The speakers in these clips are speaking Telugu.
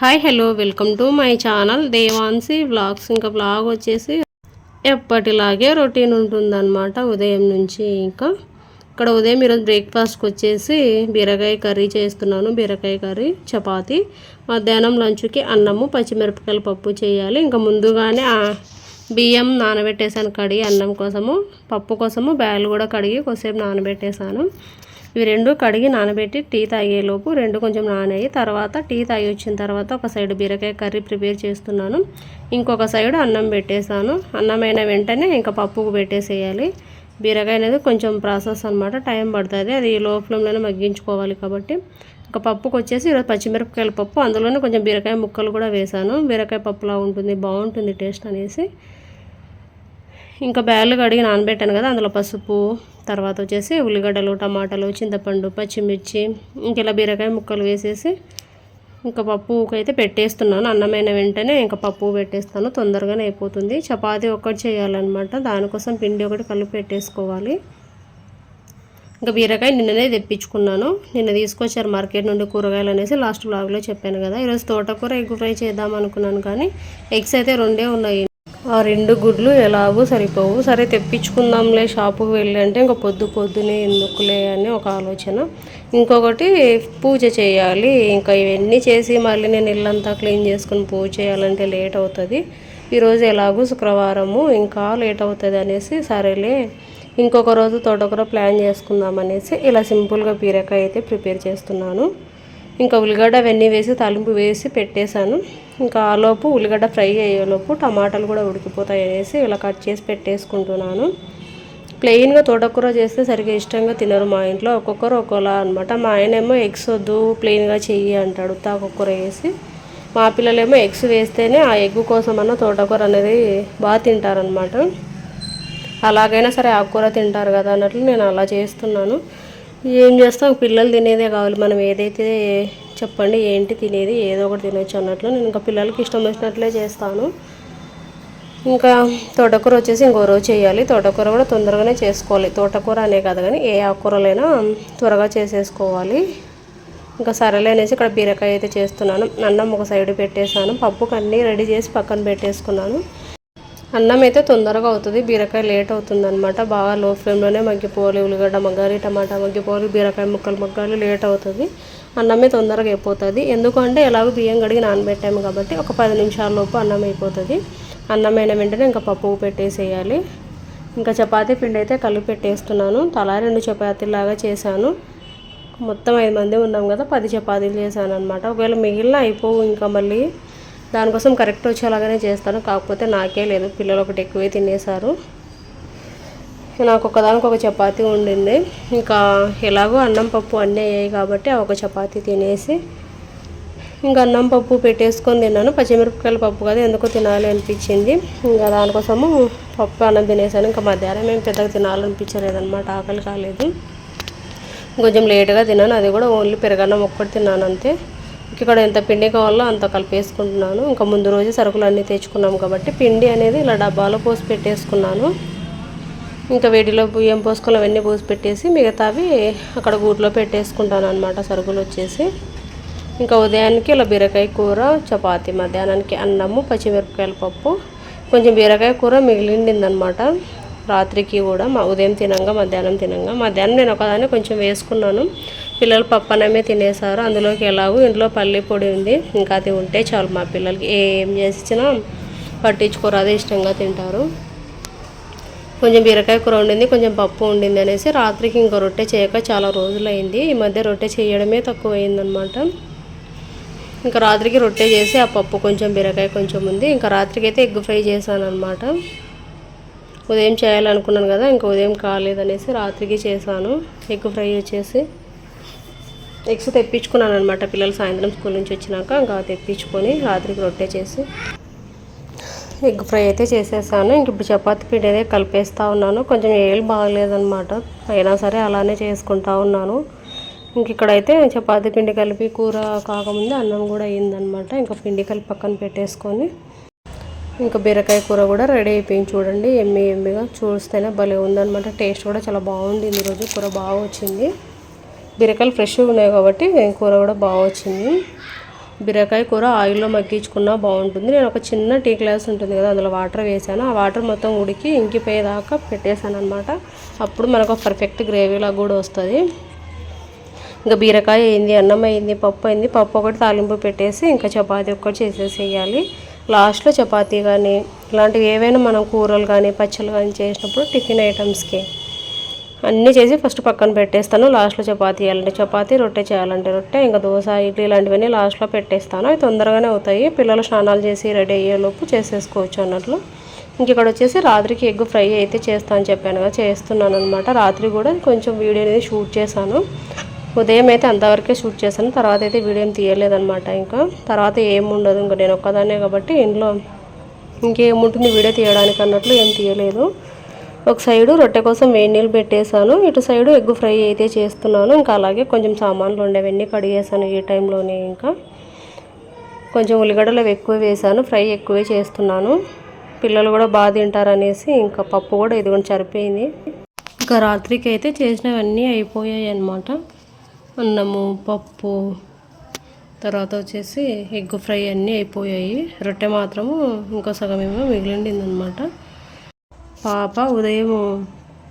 Hi hello welcome to my channel Devansi vlogs. ఇంకా వ్లాగ్ వచ్చేసి ఎప్పటిలాగే రొటీన్ ఉంటుందన్నమాట ఉదయం నుంచి ఇంకా. ఇక్కడ ఉదయం ఈరోజు బ్రేక్ఫాస్ట్కి వచ్చేసి బీరకాయ కర్రీ చేస్తున్నాను బీరకాయ కర్రీ చపాతి. మధ్యాహ్నం లంచ్కి అన్నము పచ్చిమిరపకాయల పప్పు చేయాలి. ఇంకా ముందుగానే బియ్యం నానబెట్టేసాను కడిగి అన్నం కోసము పప్పు కోసము బ్యాలు కూడా కడిగి కొద్దిసేపు నానబెట్టేశాను ఇవి రెండు కడిగి నానబెట్టి టీ తాగేలోపు రెండు కొంచెం నానాయి తర్వాత టీ తాగి వచ్చిన తర్వాత ఒక సైడ్ బీరకాయ కర్రీ ప్రిపేర్ చేస్తున్నాను. ఇంకొక సైడ్ అన్నం పెట్టేశాను. అన్నం అయిన వెంటనే ఇంకా పప్పుకు పెట్టేసేయాలి. బీరకాయ అనేది కొంచెం ప్రాసెస్ అనమాట టైం పడుతుంది. అది లో ఫ్లేమ్లోనే మగ్గించుకోవాలి కాబట్టి. ఇంకా పప్పుకు వచ్చేసి ఈరోజు పచ్చిమిరపకాయల పప్పు. అందులోనే కొంచెం బీరకాయ ముక్కలు కూడా వేశాను. బీరకాయ పప్పులా ఉంటుంది బాగుంటుంది టేస్ట్ అనేసి. ఇంకా బ్యాగులు కడిగి నానబెట్టాను కదా అందులో పసుపు తర్వాత వచ్చేసి ఉల్లిగడ్డలు టమాటాలు చింతపండు పచ్చిమిర్చి ఇంక ఇలా బీరకాయ ముక్కలు వేసేసి ఇంకా పప్పుకి అయితే పెట్టేస్తున్నాను. అన్నమైన వెంటనే ఇంకా పప్పు పెట్టేస్తాను. తొందరగానే అయిపోతుంది. చపాతీ ఒక్కటి చేయాలన్నమాట. దానికోసం పిండి ఒకటి కలిపి పెట్టేసుకోవాలి. ఇంకా బీరకాయ నిన్ననే తెప్పించుకున్నాను. నిన్న తీసుకొచ్చారు మార్కెట్ నుండి కూరగాయలు అనేసి లాస్ట్ బ్లాగ్లో చెప్పాను కదా. ఈరోజు తోటకూర ఎగ్ ఫ్రై చేద్దాం అనుకున్నాను కానీ ఎగ్స్ అయితే రెండే ఉన్నాయి. ఆ రెండు గుడ్లు ఎలాగో సరిపోవు. సరే తెప్పించుకుందాంలే షాపుకి వెళ్ళి అంటే ఇంకా పొద్దు పొద్దునే ఎందుకులే అని ఒక ఆలోచన. ఇంకొకటి పూజ చేయాలి. ఇంకా ఇవన్నీ చేసి మళ్ళీ నేను ఇల్లంతా క్లీన్ చేసుకుని పూజ చేయాలంటే లేట్ అవుతుంది. ఈరోజు ఎలాగో శుక్రవారము ఇంకా లేట్ అవుతుంది అనేసి సరేలే ఇంకొక రోజు తోటకూర ప్లాన్ చేసుకుందాం అనేసి ఇలా సింపుల్గా బీరకాయ అయితే ప్రిపేర్ చేస్తున్నాను. ఇంకా ఉల్లిగడ్డ అవన్నీ వేసి తలుపు వేసి పెట్టేశాను. ఇంకా ఆలోపు ఉల్లిగడ్డ ఫ్రై అయ్యేలోపు టమాటాలు కూడా ఉడికిపోతాయి అనేసి ఇలా కట్ చేసి పెట్టేసుకుంటున్నాను. ప్లెయిన్గా తోటకూర చేస్తే సరిగ్గా ఇష్టంగా తినరు మా ఇంట్లో. ఒక్కొక్కరు ఒక్కోలా అనమాట మా ఆయనేమో ఎగ్స్ వద్దు ప్లెయిన్గా చెయ్యి అంటాడు తాకొక్కర వేసి మా పిల్లలేమో ఎగ్స్ వేస్తేనే ఆ ఎగ్ కోసం అన్న తోటకూర అనేది బాగా తింటారనమాట అలాగైనా సరే ఆకుకూర తింటారు కదా అన్నట్లు నేను అలా చేస్తున్నాను. ఏం చేస్తాం? పిల్లలు తినేదే కావాలి. మనం ఏదైతే చెప్పండి ఏంటి తినేది ఏదో ఒకటి తినొచ్చు అన్నట్లు. నేను ఇంకా పిల్లలకి ఇష్టం వచ్చినట్లే చేస్తాను. ఇంకా తోటకూర వచ్చేసి ఇంకో రోజు చేయాలి. తోటకూర కూడా తొందరగానే చేసుకోవాలి. తోటకూర అనే కాదు కానీ ఏ ఆకుకూరలైనా త్వరగా చేసేసుకోవాలి. ఇంకా సరేలే అనేసి ఇక్కడ బీరకాయ అయితే చేస్తున్నాను. అన్నం ఒక సైడ్ పెట్టేశాను. పప్పుకు అన్నీ రెడీ చేసి పక్కన పెట్టేసుకున్నాను. అన్నం అయితే తొందరగా అవుతుంది. బీరకాయ లేట్ అవుతుంది అనమాట బాగా లో ఫ్లేమ్లోనే మగ్గిపోవాలి. ఉల్లిగడ్డ మగ్గాలి టమాటా మగ్గిపోవాలి బీరకాయ ముక్కలు మగ్గాలి లేట్ అవుతుంది. అన్నమే తొందరగా అయిపోతుంది. ఎందుకంటే ఎలాగో బియ్యం కడిగి నానబెట్టాము కాబట్టి ఒక పది నిమిషాల లోపు అన్నం అయిపోతుంది. అన్నమైన వెంటనే ఇంకా పప్పు పెట్టేసేయాలి. ఇంకా చపాతీ పిండి అయితే కలిపి పెట్టేస్తున్నాను. తలా రెండు చపాతీలాగా చేశాను. మొత్తం ఐదు మంది ఉన్నాం కదా పది చపాతీలు చేశాను అనమాట ఒకవేళ మిగిలిన అయిపోవు ఇంకా మళ్ళీ. దానికోసం కరెక్ట్ వచ్చేలాగానే చేస్తాను. కాకపోతే నాకే లేదు. పిల్లలు ఒకటి ఎక్కువే తినేశారు. నాకు ఒకదానికి ఒక చపాతి ఉండింది. ఇంకా ఎలాగో అన్నం పప్పు అన్నీ అయ్యాయి కాబట్టి ఒక చపాతి తినేసి ఇంకా అన్నం పప్పు పెట్టేసుకొని తిన్నాను. పచ్చిమిరపకాయల పప్పు కదా ఎందుకో తినాలి అనిపించింది. ఇంకా దానికోసము పప్పు అన్నం తినేసాను ఇంకా మధ్యాహ్నం ఏం పెద్దగా తినాలనిపించలేదన్నమాట. ఆకలి కాలేదు. కొంచెం లేట్గా తిన్నాను. అది కూడా ఓన్లీ పెరగన్నం ఒక్కటి తిన్నాను అంతే. ఇక్కడ ఎంత పిండి కావాలో అంత కలిపేసుకుంటున్నాను. ఇంకా ముందు రోజు సరుకులు అన్నీ తెచ్చుకున్నాం కాబట్టి పిండి అనేది ఇలా డబ్బాలో పోసి పెట్టేసుకున్నాను. ఇంకా వేడిలో బియ్యం పోసుకొని అవన్నీ పోసి పెట్టేసి మిగతావి అక్కడ గూట్లో పెట్టేసుకుంటాను అనమాట సరుకులు వచ్చేసి. ఇంకా ఉదయానికి ఇలా బీరకాయ కూర చపాతి మధ్యాహ్నానికి అన్నము పచ్చిమిరపకాయల పప్పు కొంచెం బీరకాయ కూర మిగిలిండిందనమాట రాత్రికి కూడా మా ఉదయం తినంగా మధ్యాహ్నం తినంగా. మధ్యాహ్నం నేను ఒకదాన్ని కొంచెం వేసుకున్నాను. పిల్లలు పప్పు అన్నమే తినేసారు అందులోకి ఎలాగో ఇంట్లో పల్లి పొడి ఉంది. ఇంకా అది ఉంటే చాలు మా పిల్లలకి. ఏం చేసినా పట్టించుకోరు. అదే ఇష్టంగా తింటారు. కొంచెం బీరకాయ కూర ఉండింది కొంచెం పప్పు ఉండింది అనేసి రాత్రికి ఇంకో రొట్టె చేయక చాలా రోజులైంది. ఈ మధ్య రొట్టె చేయడమే తక్కువైందనమాట ఇంకా రాత్రికి రొట్టె చేసి ఆ పప్పు కొంచెం బీరకాయ కొంచెం ఉంది. ఇంకా రాత్రికి అయితే ఎగ్ ఫ్రై చేశాను అనమాట ఉదయం చేయాలనుకున్నాను కదా ఇంకా ఉదయం కాలేదనేసి రాత్రికి చేశాను. ఎగ్ ఫ్రై వచ్చేసి ఎగ్స్ తెప్పించుకున్నాను అనమాట పిల్లలు సాయంత్రం స్కూల్ నుంచి వచ్చినాక ఇంకా తెప్పించుకొని రాత్రికి రొట్టె చేసి ఎగ్ ఫ్రై అయితే చేసేసాను. ఇంక ఇప్పుడు చపాతి పిండి అయితే కలిపేస్తూ ఉన్నాను. కొంచెం ఏళ్ళు బాగలేదనమాట అయినా సరే అలానే చేసుకుంటా ఉన్నాను. ఇంక ఇక్కడైతే చపాతి పిండి కలిపి కూర కాకముందే అన్నం కూడా అయ్యిందనమాట ఇంకా పిండి కలిపి పక్కన పెట్టేసుకొని ఇంకా బీరకాయ కూర కూడా రెడీ అయిపోయింది చూడండి. ఎమ్మి ఎమ్మిగా చూస్తేనే భలే ఉందనమాట టేస్ట్ కూడా చాలా బాగుంది. ఈరోజు కూర బాగా వచ్చింది. బీరకాయలు ఫ్రెష్గా ఉన్నాయి కాబట్టి కూర కూడా బాగా వచ్చింది. బీరకాయ కూర ఆయిల్లో మగ్గించుకున్నా బాగుంటుంది. నేను ఒక చిన్న టీ గ్లాస్ ఉంటుంది కదా అందులో వాటర్ వేసాను ఆ వాటర్ మొత్తం ఉడికి ఇంకిపోయేదాకా పెట్టేశాను అనమాట అప్పుడు మనకు ఒక పర్ఫెక్ట్ గ్రేవీలా కూడా వస్తుంది. ఇంకా బీరకాయ అయింది అన్నం అయింది పప్పు అయింది. పప్పు ఒకటి తాలింపు పెట్టేసి ఇంకా చపాతీ ఒక్కటి చేసేసేయాలి. లాస్ట్లో చపాతీ కానీ ఇలాంటివి ఏవైనా మనం కూరలు కానీ పచ్చళ్ళు కానీ చేసినప్పుడు టిఫిన్ ఐటమ్స్కి. అన్నీ చేసి ఫస్ట్ పక్కన పెట్టేస్తాను. లాస్ట్లో చపాతీ చేయాలంటే చపాతీ రొట్టె చేయాలంటే రొట్టె ఇంకా దోశ ఇడ్లీ ఇలాంటివన్నీ లాస్ట్లో పెట్టేస్తాను. అవి తొందరగానే అవుతాయి. పిల్లలు స్నానాలు చేసి రెడీ అయ్యేలోపు చేసేసుకోవచ్చు అన్నట్లు. ఇంక ఇక్కడ వచ్చేసి రాత్రికి ఎగ్ ఫ్రై అయితే చేస్తా అని చెప్పాను కదా చేస్తున్నాను అనమాట రాత్రి కూడా కొంచెం వీడియో అనేది షూట్ చేశాను. ఉదయం అయితే అంతవరకే షూట్ చేశాను. తర్వాత అయితే వీడియో ఏం ఇంకా. తర్వాత ఏముండదు ఇంకా నేను ఒక్కదాన్నే కాబట్టి ఇంట్లో ఇంకేముంటుంది వీడియో తీయడానికి అన్నట్లు ఏం తీయలేదు. ఒక సైడు రొట్టె కోసం వేడి నీళ్ళు పెట్టేశాను. ఇటు సైడు ఎగ్ ఫ్రై అయితే చేస్తున్నాను. ఇంకా అలాగే కొంచెం సామాన్లు ఉండేవన్నీ కడిగేసాను ఈ టైంలోనే ఇంకా. కొంచెం ఉల్లిగడ్డలు ఎక్కువ వేసాను ఫ్రై ఎక్కువే చేస్తున్నాను. పిల్లలు కూడా బాగా తింటారనేసి ఇంకా పప్పు కూడా ఇదిగోండి సరిపోయింది. ఇంకా రాత్రికి అయితే చేసినవన్నీ అయిపోయాయి అన్నమాట. అన్నము పప్పు తర్వాత వచ్చేసి ఎగ్ ఫ్రై అన్నీ అయిపోయాయి. రొట్టె మాత్రము ఇంకో సగం ఏమో మిగిలిండిందనమాట పాప ఉదయం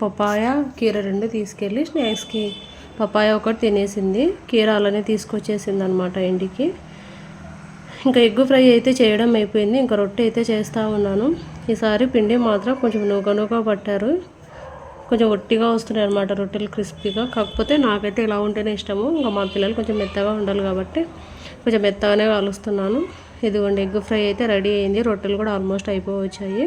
పపాయ కీర రెండు తీసుకెళ్ళి స్నాక్స్కి పపాయ ఒకటి తినేసింది. కీర అలానే తీసుకొచ్చేసింది అనమాట ఇంటికి. ఇంకా ఎగ్ ఫ్రై అయితే చేయడం అయిపోయింది. ఇంకా రొట్టె అయితే చేస్తూ ఉన్నాను. ఈసారి పిండి మాత్రం కొంచెం నూక నూక పట్టారు. కొంచెం ఒట్టిగా వస్తున్నాయి అనమాట రొట్టెలు క్రిస్పీగా. కాకపోతే నాకైతే ఇలా ఉంటేనే ఇష్టము. ఇంకా మా పిల్లలు కొంచెం మెత్తగా ఉండాలి కాబట్టి కొంచెం మెత్తగానే కాలుస్తున్నాను ఇదిగోండి ఎగ్ ఫ్రై అయితే రెడీ అయింది. రొట్టెలు కూడా ఆల్మోస్ట్ అయిపోవచ్చాయి.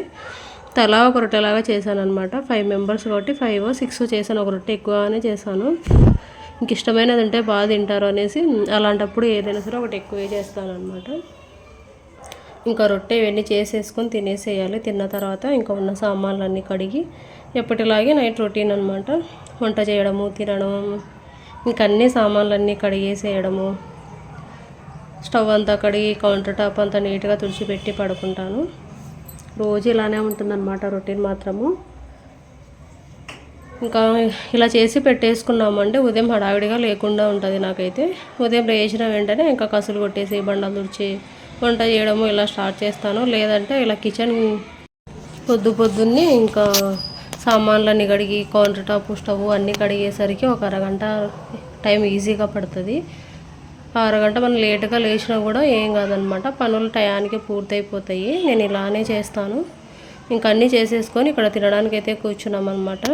తలా ఒక రొట్టెలాగా చేశాను అనమాట ఫైవ్ మెంబర్స్ కాబట్టి ఫైవ్ సిక్స్ చేశాను. ఒక రొట్టె ఎక్కువగానే చేశాను. ఇంక ఇష్టమైనది ఉంటే బాగా తింటారు అనేసి అలాంటప్పుడు ఏదైనా సరే ఒకటి ఎక్కువే చేస్తాను అనమాట ఇంకా రొట్టె ఇవన్నీ చేసేసుకొని తినేసేయాలి. తిన్న తర్వాత ఇంకా ఉన్న సామాన్లు అన్నీ కడిగి ఎప్పటిలాగే నైట్ రొటీన్ అనమాట వంట చేయడము తినడం ఇంకా అన్ని సామాన్లు అన్నీ కడిగేసేయడము. స్టవ్ అంతా కడిగి కౌంటర్ టాప్ అంతా నీట్గా తుడిచిపెట్టి పడుకుంటాను. రోజు ఇలానే ఉంటుందన్నమాట రొటీన్ మాత్రము. ఇంకా ఇలా చేసి పెట్టేసుకున్నామంటే ఉదయం హడావిడిగా లేకుండా ఉంటుంది నాకైతే. ఉదయం లేచిన వెంటనే ఇంకా కసులు కొట్టేసి బండలు తుడిచి వంట చేయడము ఇలా స్టార్ట్ చేస్తాను. లేదంటే ఇలా కిచెన్ పొద్దు పొద్దున్నే ఇంకా సామాన్లన్నీ కడిగి కౌంటర్ టాప్ స్టవ్ అన్నీ కడిగేసరికి ఒక అరగంట టైం ఈజీగా పడుతుంది. అరగంట మనం లేటుగా లేచినా కూడా ఏం కాదనమాట. పనులు టయానికి పూర్తయిపోతాయి. నేను ఇలానే చేస్తాను. ఇంకా అన్నీ చేసేసుకొని ఇక్కడ తినడానికి అయితే కూర్చున్నాం అనమాట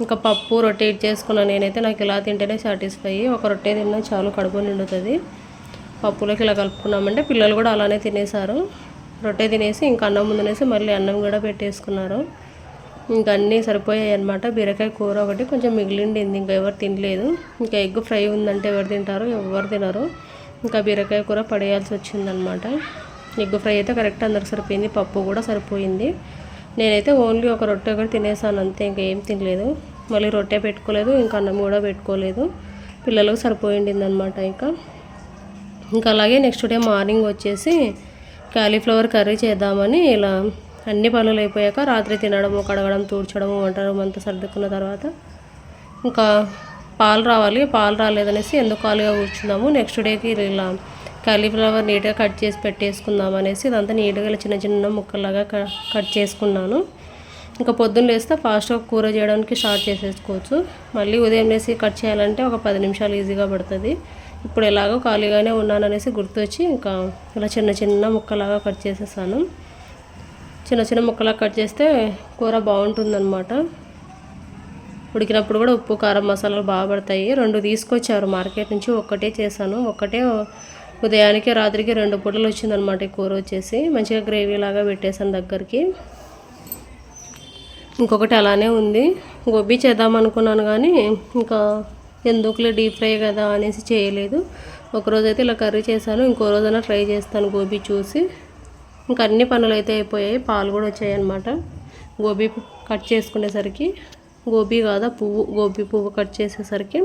ఇంకా పప్పు రొట్టె చేసుకున్నాను నేనైతే. నాకు ఇలా తింటేనే సాటిస్ఫై ఒక రొట్టె తిన్నా చాలు కడుపు నిండుతుంది. పప్పులోకి ఇలా కలుపుకున్నామంటే పిల్లలు కూడా అలానే తినేశారు. రొట్టె తినేసి ఇంకా అన్నం ముందునేసి మళ్ళీ అన్నం కూడా పెట్టేసుకున్నారు. ఇంకా అన్నీ సరిపోయాయి అనమాట బీరకాయ కూర ఒకటి కొంచెం మిగిలిండింది. ఇంకా ఎవరు తినలేదు. ఇంకా ఎగ్ ఫ్రై ఉందంటే ఎవరు తింటారు? ఎవరు తినరు. ఇంకా బీరకాయ కూర పడేయాల్సి వచ్చిందనమాట ఎగ్ ఫ్రై అయితే కరెక్ట్ అందరికి సరిపోయింది. పప్పు కూడా సరిపోయింది. నేనైతే ఓన్లీ ఒక రొట్టె ఒకటి తినేసాను. అంతే ఇంకా ఏం తినలేదు. మళ్ళీ రొట్టె పెట్టుకోలేదు ఇంకా అన్నం కూడా పెట్టుకోలేదు. పిల్లలకు సరిపోయింది అనమాట ఇంకా. ఇంకా అలాగే నెక్స్ట్ డే మార్నింగ్ వచ్చేసి క్యాలీఫ్లవర్ కర్రీ చేద్దామని ఇలా అన్ని పనులు అయిపోయాక రాత్రి తినడము కడగడం తూడ్చడము వంట రూమ్ అంతా సర్దుకున్న తర్వాత ఇంకా పాలు రావాలి. పాలు రాలేదనేసి ఎందుకు ఖాళీగా కూర్చున్నాము? నెక్స్ట్ డేకి ఇలా కాలీఫ్లవర్ నీట్గా కట్ చేసి పెట్టేసుకుందాం అనేసి ఇదంతా నీట్గా చిన్న చిన్న ముక్కలాగా కట్ చేసుకున్నాను. ఇంకా పొద్దున్న లేస్తే ఫాస్ట్గా కూర చేయడానికి స్టార్ట్ చేసేసుకోవచ్చు. మళ్ళీ ఉదయం లేసి కట్ చేయాలంటే ఒక పది నిమిషాలు ఈజీగా పడుతుంది. ఇప్పుడు ఎలాగో ఖాళీగానే ఉన్నాను అనేసి గుర్తొచ్చి ఇంకా ఇలా చిన్న చిన్న ముక్కలాగా కట్ చేసేసాను. చిన్న చిన్న ముక్కలా కట్ చేస్తే కూర బాగుంటుందన్నమాట. ఉడికినప్పుడు కూడా ఉప్పు కారం మసాలాలు బాగా పడతాయి. రెండు తీసుకొచ్చారు. మార్కెట్ నుంచి ఒక్కటే చేశాను. ఒక్కటే ఉదయానికి రాత్రికి రెండు పూటలు వచ్చిందనమాట ఈ కూర వచ్చేసి. మంచిగా గ్రేవీ లాగా పెట్టేశాను దగ్గరికి. ఇంకొకటి అలానే ఉంది. గోబీ చేద్దాం అనుకున్నాను కానీ ఇంకా ఎందుకులే డీప్ ఫ్రై కదా అనేసి చేయలేదు. ఒకరోజైతే ఇలా కర్రీ చేశాను. ఇంకో రోజైనా ట్రై చేస్తాను గోబీ చూసి. ఇంకా అన్ని పనులు అయితే అయిపోయాయి. పాలు కూడా వచ్చాయి అనమాట గోబీ కట్ చేసుకునేసరికి గోబీ కాదా పువ్వు గోబీ పువ్వు కట్ చేసేసరికి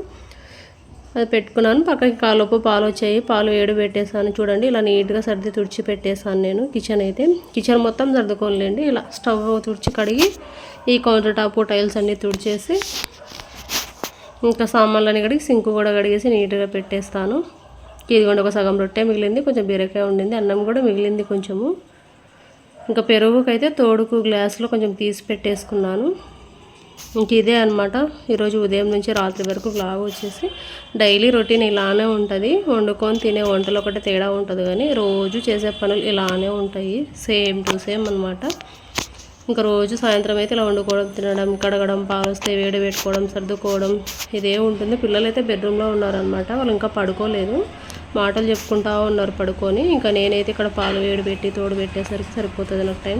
అది పెట్టుకున్నాను. పక్కకి కాలోపు పాలు వచ్చాయి. పాలు ఏడు పెట్టేసాను చూడండి ఇలా నీట్గా సర్ది తుడిచి పెట్టేశాను నేను కిచెన్ అయితే. కిచెన్ మొత్తం సర్దుకోలేండి ఇలా స్టవ్ తుడిచి కడిగి ఈ కౌంటర్ టాప్ టైల్స్ అన్నీ తుడిచేసి ఇంకా సామాన్లన్నీ కడిగి సింక్ కూడా కడిగేసి నీట్గా పెట్టేస్తాను. ఇదిగోండి ఒక సగం రొట్టె మిగిలింది కొంచెం బీరకాయ ఉండింది అన్నం కూడా మిగిలింది కొంచెము. ఇంకా పెరుగుకైతే తోడుకు గ్లాసులో కొంచెం తీసి పెట్టేసుకున్నాను. ఇంక ఇదే అనమాట ఈరోజు ఉదయం నుంచి రాత్రి వరకు బ్లాగ్ వచ్చేసి డైలీ రొటీన్ ఇలానే ఉంటుంది. వండుకొని తినే వంటలు ఒకటి తేడా ఉంటుంది కానీ రోజు చేసే పనులు ఇలానే ఉంటాయి. సేమ్ టు సేమ్ అనమాట ఇంకా రోజు సాయంత్రం అయితే ఇలా వండుకోవడం తినడం కడగడం పాలు వస్తే వేడి పెట్టుకోవడం సర్దుకోవడం ఇదే ఉంటుంది. పిల్లలు అయితే బెడ్రూమ్లో ఉన్నారనమాట వాళ్ళు ఇంకా పడుకోలేదు. మాటలు చెప్పుకుంటా ఉన్నారు పడుకొని. ఇంకా నేనైతే ఇక్కడ పాలు వేడి పెట్టి తోడు పెట్టేసరికి సరిపోతుంది నాకు టైం.